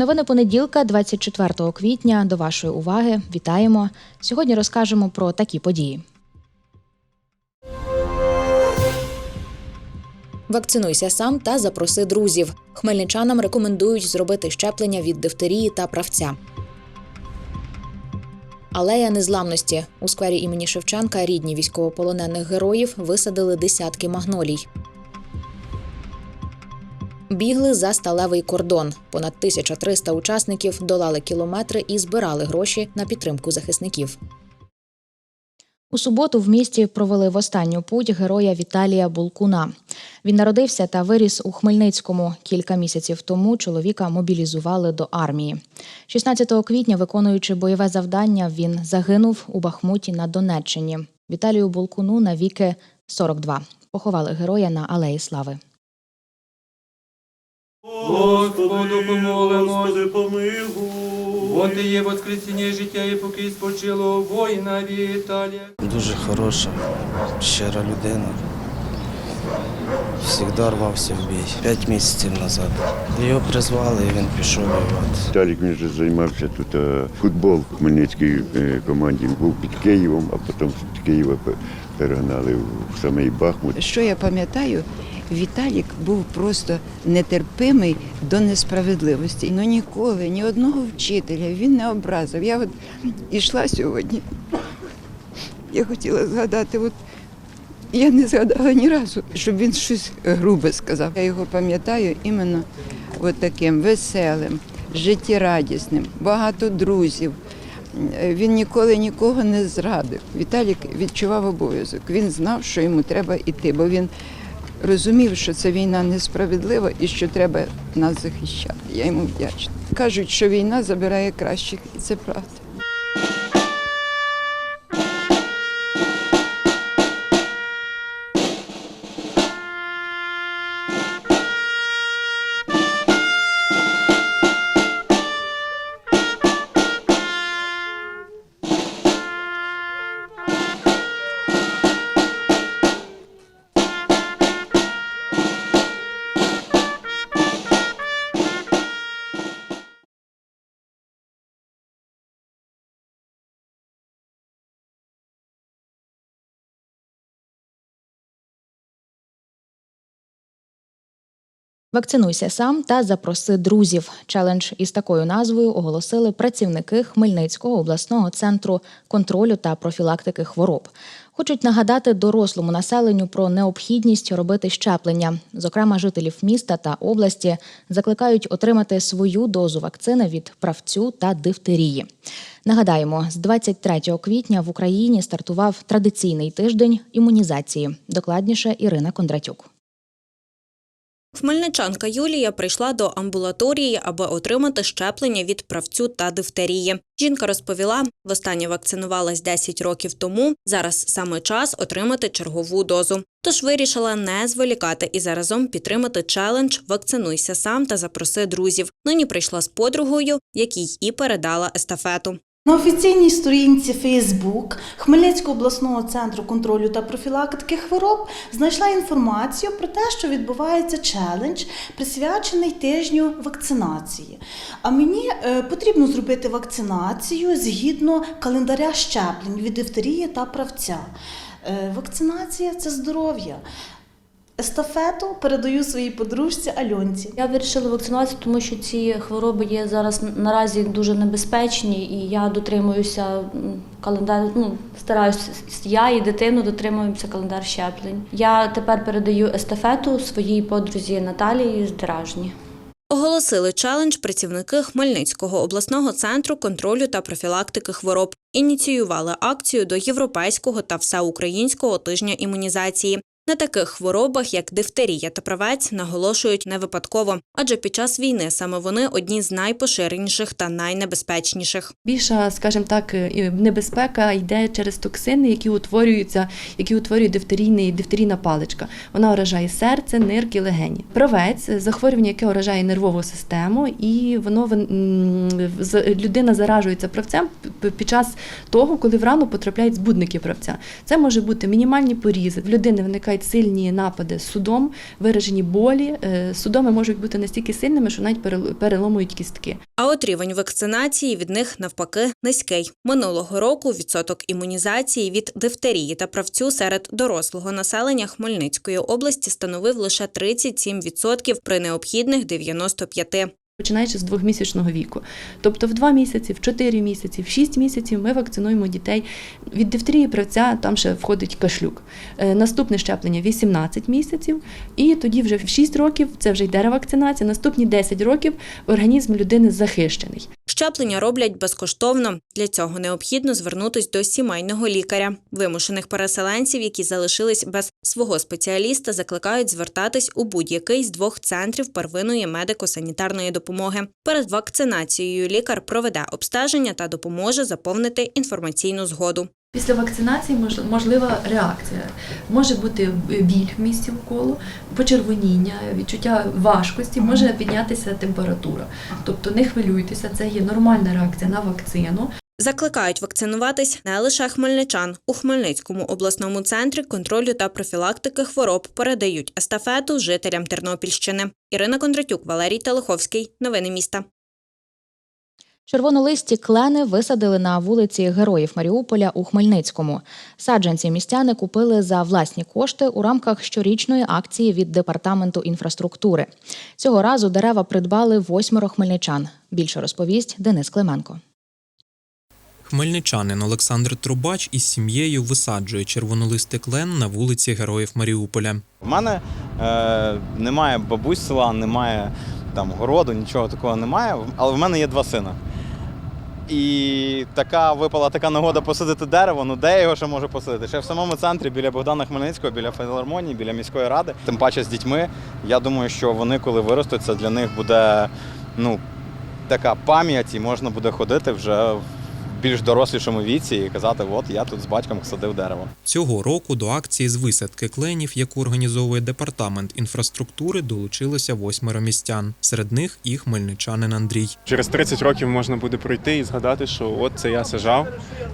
Новини понеділка, 24 квітня. До вашої уваги вітаємо. Сьогодні розкажемо про такі події. Вакцинуйся сам та запроси друзів. Хмельничанам рекомендують зробити щеплення від дифтерії та правця. Алея незламності у сквері імені Шевченка рідні військовополонених героїв висадили десятки магнолій. Бігли за сталевий кордон. Понад 1300 учасників долали кілометри і збирали гроші на підтримку захисників. У суботу в місті провели в останню путь героя Віталія Булкуна. Він народився та виріс у Хмельницькому. Кілька місяців тому чоловіка мобілізували до армії. 16 квітня, виконуючи бойове завдання, він загинув у Бахмуті на Донеччині. Віталію Булкуну навіки 42. Поховали героя на Алеї Слави. Господу помолимо, Господи, помилуй. бо ти є воскресіння життя, і поки спочило воїна Віталія. Дуже хороша, щира людина. Всігда рвався в бій. П'ять місяців назад. Його призвали і він пішов воювати. Віталік він же займався тут е, футбол в Хмельницькій е, команді. Був під Києвом, а потім з Києва перегнали в самий Бахмут. Що я пам'ятаю, Віталік був просто нетерпимий до несправедливості. Ну ніколи, ні одного вчителя він не образив. Я от ішла сьогодні. Я хотіла згадати, от я не згадала ні разу, щоб він щось грубе сказав. Я його пам'ятаю іменно от таким веселим, життєрадісним, багато друзів. Він ніколи нікого не зрадив. Віталік відчував обов'язок. Він знав, що йому треба йти, бо він розумів, що ця війна несправедлива і що треба нас захищати. Я йому вдячна. Кажуть, що війна забирає кращих, і це правда. Вакцинуйся сам та запроси друзів. Челендж із такою назвою оголосили працівники Хмельницького обласного центру контролю та профілактики хвороб. Хочуть нагадати дорослому населенню про необхідність робити щеплення. Зокрема, жителів міста та області закликають отримати свою дозу вакцини від правцю та дифтерії. Нагадаємо, з 23 квітня в Україні стартував традиційний тиждень імунізації. Докладніше Ірина Кондратюк. Хмельничанка Юлія прийшла до амбулаторії, аби отримати щеплення від правцю та дифтерії. Жінка розповіла, востаннє вакцинувалась 10 років тому. Зараз саме час отримати чергову дозу. Тож вирішила не зволікати і заразом підтримати челендж Вакцинуйся сам та запроси друзів. Нині прийшла з подругою, якій і передала естафету. На офіційній сторінці Facebook Хмельницького обласного центру контролю та профілактики хвороб знайшла інформацію про те, що відбувається челендж, присвячений тижню вакцинації. А мені е, потрібно зробити вакцинацію згідно календаря щеплень від дифтерії та правця. Е, Вакцинація це здоров'я. Естафету передаю своїй подружці Альонці. Я вирішила вакцинуватися, тому що ці хвороби є зараз наразі дуже небезпечні, і я дотримуюся календар. Ну стараюся я і дитину дотримуємося календар щеплень. Я тепер передаю естафету своїй подрузі Наталії з Дражні. Оголосили челендж працівники Хмельницького обласного центру контролю та профілактики хвороб. Ініціювали акцію до європейського та всеукраїнського тижня імунізації. На таких хворобах, як дифтерія та правець, наголошують не випадково, адже під час війни саме вони одні з найпоширеніших та найнебезпечніших. Більша, скажімо так, е, небезпека йде через токсини, які утворюються, які утворює дифтерійний дифтерійна паличка. Вона уражає серце, нирки, легені. Правець захворювання, яке уражає нервову систему, і воно людина заражується правцем під час того, коли в рану потрапляють збудники правця. Це може бути мінімальні порізи. В людини виникають сильні напади судом, виражені болі. Е, Судоми можуть бути настільки сильними, що навіть перел- переломують кістки. А от рівень вакцинації від них навпаки низький. Минулого року відсоток імунізації від дифтерії та правцю серед дорослого населення Хмельницької області становив лише 37% при необхідних 95%. Починаючи з двохмісячного віку. Тобто в два місяці, в чотири місяці, в шість місяців ми вакцинуємо дітей. Від дифтерії правця там ще входить кашлюк. Е, Наступне щеплення 18 місяців, і тоді вже в 6 років це вже йде ревакцинація. Наступні 10 років організм людини захищений. Щеплення роблять безкоштовно. Для цього необхідно звернутись до сімейного лікаря. Вимушених переселенців, які залишились без свого спеціаліста, закликають звертатись у будь-який з двох центрів первинної медико-санітарної допомоги. Перед вакцинацією лікар проведе обстеження та допоможе заповнити інформаційну згоду. Після вакцинації мож- можлива реакція. Може бути біль в місці вколу, почервоніння, відчуття важкості, може піднятися температура. Тобто не хвилюйтеся, це є нормальна реакція на вакцину. Закликають вакцинуватись не лише хмельничан. У Хмельницькому обласному центрі контролю та профілактики хвороб передають естафету жителям Тернопільщини. Ірина Кондратюк, Валерій Телеховський. Новини міста. Червонолисті клени висадили на вулиці Героїв Маріуполя у Хмельницькому. Саджанці містяни купили за власні кошти у рамках щорічної акції від департаменту інфраструктури. Цього разу дерева придбали восьмеро хмельничан. Більше розповість Денис Клименко. Хмельничанин Олександр Трубач із сім'єю висаджує червонолистий клен на вулиці Героїв Маріуполя. У мене е, немає бабусь села, немає там городу, нічого такого немає, але в мене є два сина. І така випала така нагода посадити дерево. Ну де я його ще можу посадити? Ще в самому центрі біля Богдана Хмельницького, біля філармонії, біля міської ради. Тим паче з дітьми. Я думаю, що вони, коли виростуть, це для них буде ну, така пам'ять, і можна буде ходити вже більш дорослішому віці і казати, от я тут з батьком садив дерево. Цього року до акції з висадки кленів, яку організовує департамент інфраструктури, долучилося восьмеро містян. Серед них і хмельничанин Андрій. Через 30 років можна буде пройти і згадати, що от це я сажав,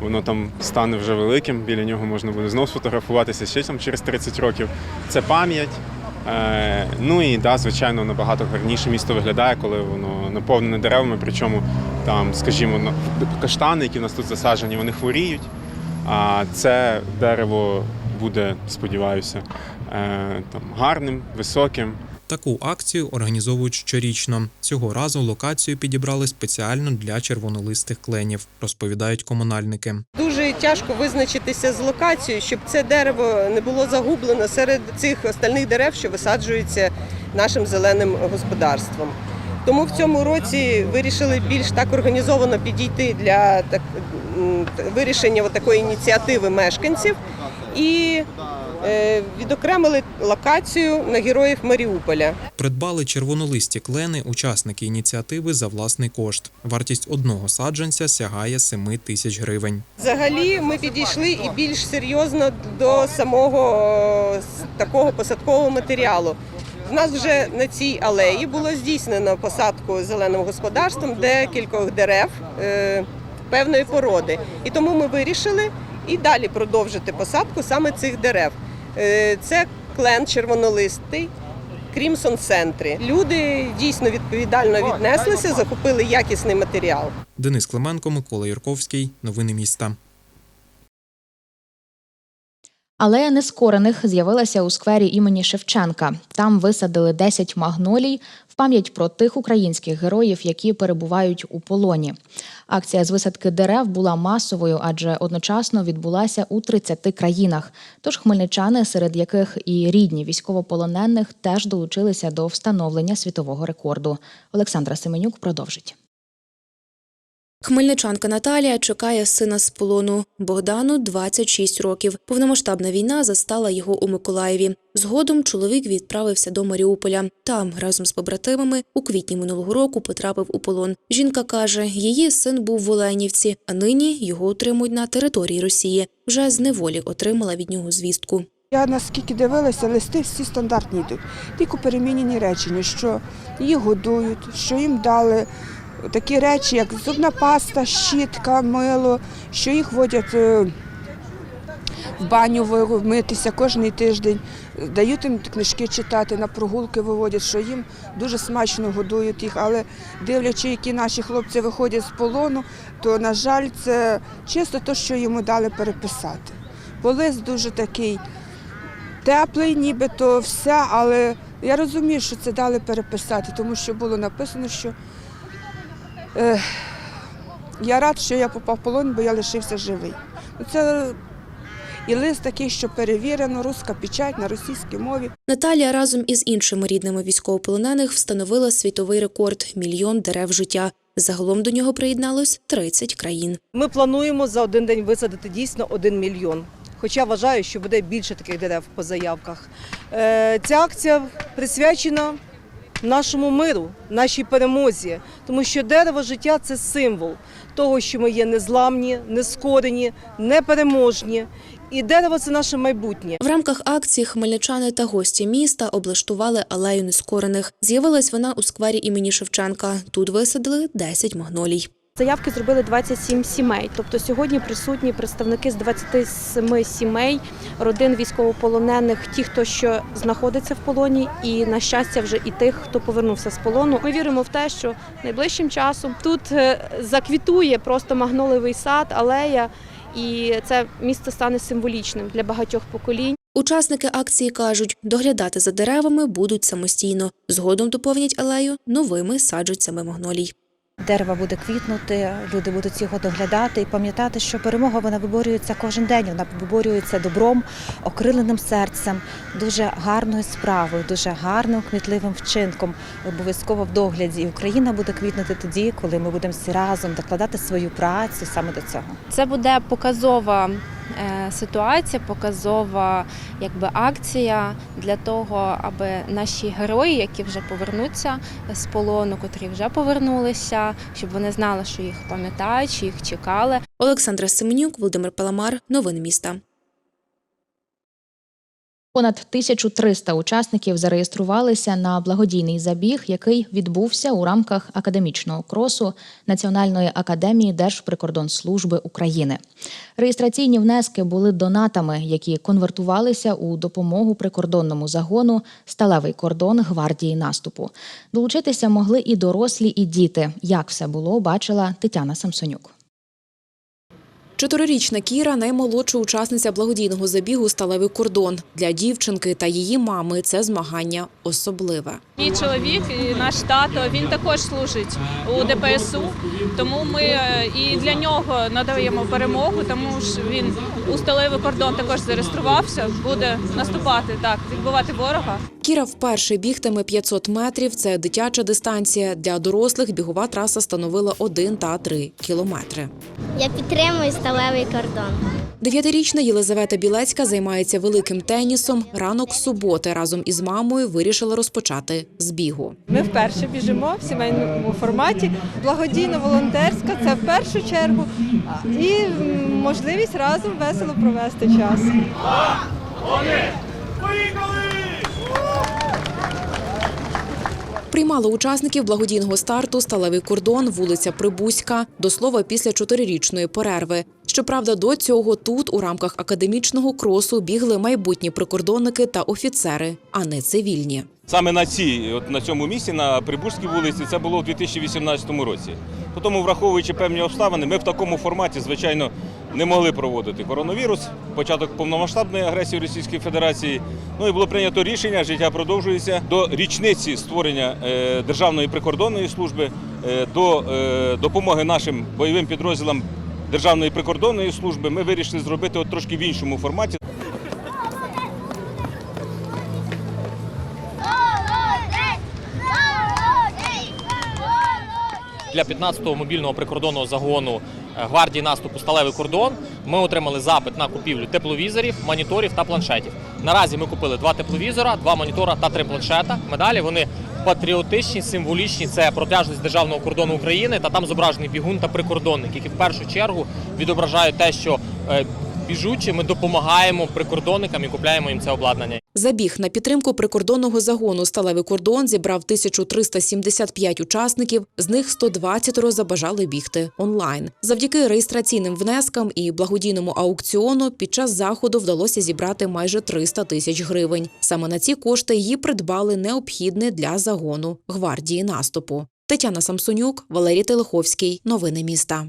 воно там стане вже великим, біля нього можна буде знову сфотографуватися ще там через 30 років. Це пам'ять. Е, ну і да, звичайно, набагато гарніше місто виглядає, коли воно наповнене деревами. Причому там, скажімо, каштани, які в нас тут засаджені, вони хворіють. А це дерево буде, сподіваюся, е, там гарним, високим. Таку акцію організовують щорічно. Цього разу локацію підібрали спеціально для червонолистих кленів, розповідають комунальники. Дуже тяжко визначитися з локацією, щоб це дерево не було загублено серед цих остальних дерев, що висаджуються нашим зеленим господарством. Тому в цьому році вирішили більш так організовано підійти для так, вирішення такої ініціативи мешканців і відокремили локацію на героїв Маріуполя. Придбали червонолисті клени учасники ініціативи за власний кошт. Вартість одного саджанця сягає 7 тисяч гривень. Взагалі ми підійшли і більш серйозно до самого е, такого посадкового матеріалу. У нас вже на цій алеї було здійснено посадку зеленим господарством декількох дерев е, певної породи. І тому ми вирішили і далі продовжити посадку саме цих дерев. Е, це клен червонолистий. Крімсон центри Люди дійсно відповідально віднеслися, закупили якісний матеріал. Денис Клименко, Микола Юрковський. Новини міста. Алея нескорених з'явилася у сквері імені Шевченка. Там висадили 10 магнолій в пам'ять про тих українських героїв, які перебувають у полоні. Акція з висадки дерев була масовою, адже одночасно відбулася у 30 країнах. Тож хмельничани, серед яких і рідні військовополонених, теж долучилися до встановлення світового рекорду. Олександра Семенюк продовжить. Хмельничанка Наталія чекає сина з полону. Богдану 26 років. Повномасштабна війна застала його у Миколаєві. Згодом чоловік відправився до Маріуполя. Там разом з побратимами у квітні минулого року потрапив у полон. Жінка каже, її син був в Оленівці, а нині його утримують на території Росії. Вже з неволі отримала від нього звістку. Я наскільки дивилася, листи всі стандартні йдуть. Тільки перемінені речення, що їх годують, що їм дали такі речі, як зубна паста, щітка, мило, що їх водять е, в баню митися кожен тиждень, дають їм книжки читати, на прогулки виводять, що їм дуже смачно годують їх. Але дивлячи, які наші хлопці виходять з полону, то, на жаль, це чисто те, що йому дали переписати. Бо дуже такий теплий, нібито все, але я розумію, що це дали переписати, тому що було написано, що я рад, що я попав в полон, бо я лишився живий. Ну, Це і лист такий, що перевірено, руська печать на російській мові. Наталія разом із іншими рідними військовополонених встановила світовий рекорд мільйон дерев життя. Загалом до нього приєдналось 30 країн. Ми плануємо за один день висадити дійсно один мільйон. Хоча вважаю, що буде більше таких дерев по заявках. Е, Ця акція присвячена нашому миру, нашій перемозі, тому що дерево життя це символ того, що ми є незламні, нескорені, непереможні. І дерево це наше майбутнє. В рамках акції хмельничани та гості міста облаштували алею нескорених. З'явилась вона у сквері імені Шевченка. Тут висадили 10 магнолій. Заявки зробили 27 сімей. Тобто сьогодні присутні представники з 27 сімей, родин військовополонених, ті, хто що знаходиться в полоні, і на щастя, вже і тих, хто повернувся з полону. Ми віримо в те, що найближчим часом тут е, заквітує просто магнолевий сад, алея, і це місце стане символічним для багатьох поколінь. Учасники акції кажуть, доглядати за деревами будуть самостійно. Згодом доповнять алею новими саджанцями магнолій. Дерево буде квітнути, люди будуть його доглядати і пам'ятати, що перемога вона виборюється кожен день. Вона виборюється добром, окриленим серцем, дуже гарною справою, дуже гарним кмітливим вчинком, обов'язково в догляді. І Україна буде квітнути тоді, коли ми будемо всі разом докладати свою працю саме до цього. Це буде показова ситуація, показова якби акція для того, аби наші герої, які вже повернуться з полону, котрі вже повернулися, щоб вони знали, що їх пам'ятають, що їх чекали. Олександра Семенюк, Володимир Паламар. Новини міста. Понад 1300 учасників зареєструвалися на благодійний забіг, який відбувся у рамках академічного кросу Національної академії Держприкордонслужби України. Реєстраційні внески були донатами, які конвертувалися у допомогу прикордонному загону Сталевий кордон гвардії наступу. Долучитися могли і дорослі, і діти. Як все було, бачила Тетяна Самсонюк. Чотирирічна Кіра наймолодша учасниця благодійного забігу Сталевий кордон для дівчинки та її мами. Це змагання особливе. Мій чоловік наш тато він також служить у ДПСУ, тому ми е, і для нього надаємо перемогу, тому що він у сталевий кордон також зареєструвався. Буде наступати так, відбивати ворога. Кіра вперше бігтиме 500 метрів. Це дитяча дистанція. Для дорослих бігова траса становила 1 та 3 кілометри. Я підтримую сталевий кордон. Дев'ятирічна Єлизавета Білецька займається великим тенісом. Ранок суботи разом із мамою вирішила розпочати з бігу. Ми вперше біжимо в сімейному форматі. Благодійно-волонтерська це в першу чергу і можливість разом весело провести час. Приймала учасників благодійного старту Сталевий кордон, вулиця Прибузька. До слова, після чотирирічної перерви. Щоправда, до цього тут у рамках академічного кросу бігли майбутні прикордонники та офіцери, а не цивільні. Саме на цій, от на цьому місці, на Прибузькій вулиці, це було у 2018 році. Тому, враховуючи певні обставини, ми в такому форматі, звичайно, не могли проводити коронавірус, початок повномасштабної агресії Російської Федерації. Ну і було прийнято рішення, життя продовжується до річниці створення е, Державної прикордонної служби, е, до е, допомоги нашим бойовим підрозділам Державної прикордонної служби. Ми вирішили зробити от трошки в іншому форматі. для 15-го мобільного прикордонного загону гвардії наступу Сталевий кордон. Ми отримали запит на купівлю тепловізорів, моніторів та планшетів. Наразі ми купили два тепловізора, два монітора та три планшета. Медалі вони патріотичні, символічні. Це протяжність державного кордону України та там зображений бігун та прикордонник, які в першу чергу відображають те, що біжучи, ми допомагаємо прикордонникам і купляємо їм це обладнання. Забіг на підтримку прикордонного загону Сталевий кордон зібрав 1375 учасників, з них 120 забажали бігти онлайн. Завдяки реєстраційним внескам і благодійному аукціону під час заходу вдалося зібрати майже 300 тисяч гривень. Саме на ці кошти її придбали необхідне для загону гвардії наступу. Тетяна Самсонюк, Валерій Телеховський. Новини міста.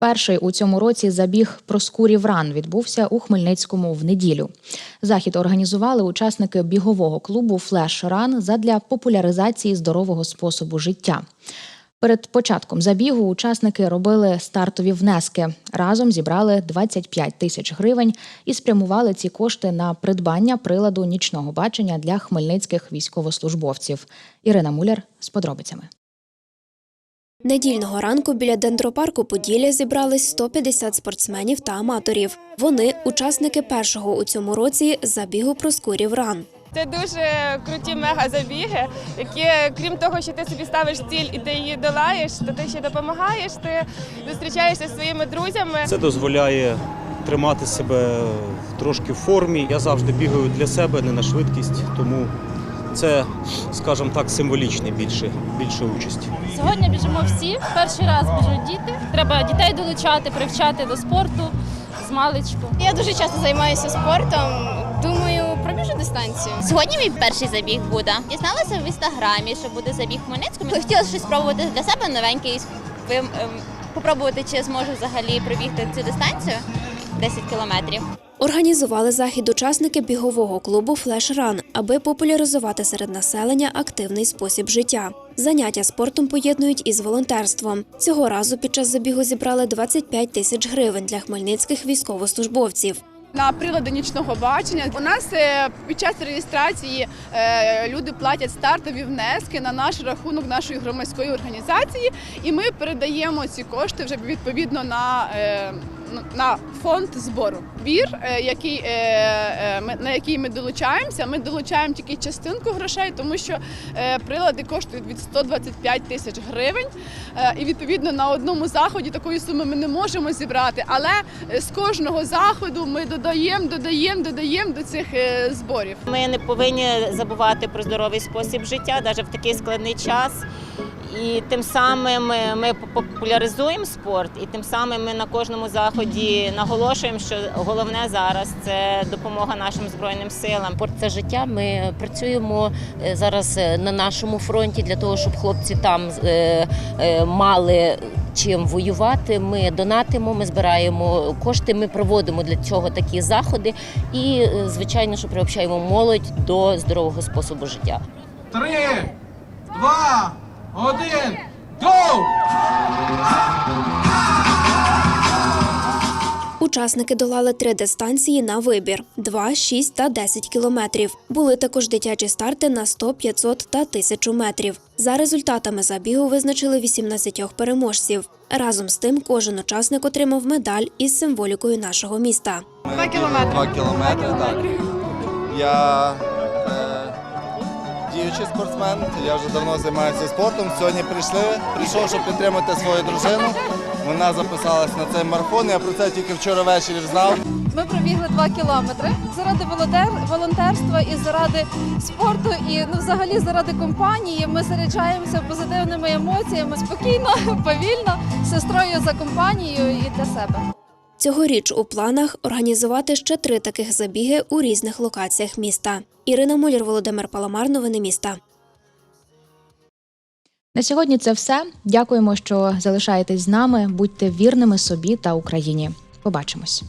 Перший у цьому році забіг Проскурів ран відбувся у Хмельницькому в неділю. Захід організували учасники бігового клубу Флеш Ран задля популяризації здорового способу життя. Перед початком забігу учасники робили стартові внески. Разом зібрали 25 тисяч гривень і спрямували ці кошти на придбання приладу нічного бачення для хмельницьких військовослужбовців. Ірина Муляр з подробицями. Недільного ранку біля дендропарку Поділля зібрались 150 спортсменів та аматорів. Вони учасники першого у цьому році забігу Проскурів ран. Це дуже круті мегазабіги, які, крім того, що ти собі ставиш ціль і ти її долаєш, то ти ще допомагаєш, ти зустрічаєшся зі своїми друзями. Це дозволяє тримати себе трошки в формі. Я завжди бігаю для себе, не на швидкість, тому це, скажімо так, символічний більше, більше участь. Сьогодні біжимо всі. Перший раз біжуть діти. Треба дітей долучати, привчати до спорту з маличку. Я дуже часто займаюся спортом. Думаю, пробіжу дистанцію. Сьогодні мій перший забіг буде. Дізналася в інстаграмі, що буде забіг в Хмельницькому. Хотіла щось спробувати для себе новеньке і ви- ем, попробувати, чи зможу взагалі пробігти цю дистанцію 10 кілометрів. Організували захід учасники бігового клубу Флеш Ран, аби популяризувати серед населення активний спосіб життя. Заняття спортом поєднують із волонтерством. Цього разу під час забігу зібрали 25 тисяч гривень для хмельницьких військовослужбовців. На прилади нічного бачення у нас е, під час реєстрації е, люди платять стартові внески на наш рахунок нашої громадської організації, і ми передаємо ці кошти вже відповідно на, е, на фонд збору. Бір, е, який, е, е, на який ми долучаємося. Ми долучаємо тільки частинку грошей, тому що прилади коштують від 125 тисяч гривень. І відповідно на одному заході такої суми ми не можемо зібрати. Але з кожного заходу ми додаємо, додаємо, додаємо до цих зборів. Ми не повинні забувати про здоровий спосіб життя, навіть в такий складний час. І тим самим ми популяризуємо спорт, і тим самим ми на кожному заході наголошуємо, що головне зараз це допомога нашим збройним силам. Спорт це життя. Ми працюємо е, зараз е, на нашому фронті для того, щоб хлопці там е, мали чим воювати. Ми донатимо, ми збираємо кошти. Ми проводимо для цього такі заходи. І звичайно, що приобщаємо молодь до здорового способу життя. Три, два, один, гоу! Учасники долали три дистанції на вибір: 2, 6 та 10 кілометрів. Були також дитячі старти на 100, 500 та 1000 метрів. За результатами забігу визначили 18 переможців. Разом з тим, кожен учасник отримав медаль із символікою нашого міста. Два кілометри. Два кілометри, так. Я діючий спортсмен, я вже давно займаюся спортом. Сьогодні прийшли, прийшов, щоб підтримати свою дружину. Вона записалась на цей марафон. Я про це тільки вчора ввечері знав. Ми пробігли два кілометри заради волонтерства і заради спорту, і ну, взагалі заради компанії. Ми заряджаємося позитивними емоціями спокійно, повільно, з сестрою за компанією і для себе. Цьогоріч у планах організувати ще три таких забіги у різних локаціях міста. Ірина Мулір, Володимир Паламар, новини міста. На сьогодні це все. Дякуємо, що залишаєтесь з нами. Будьте вірними собі та Україні. Побачимось.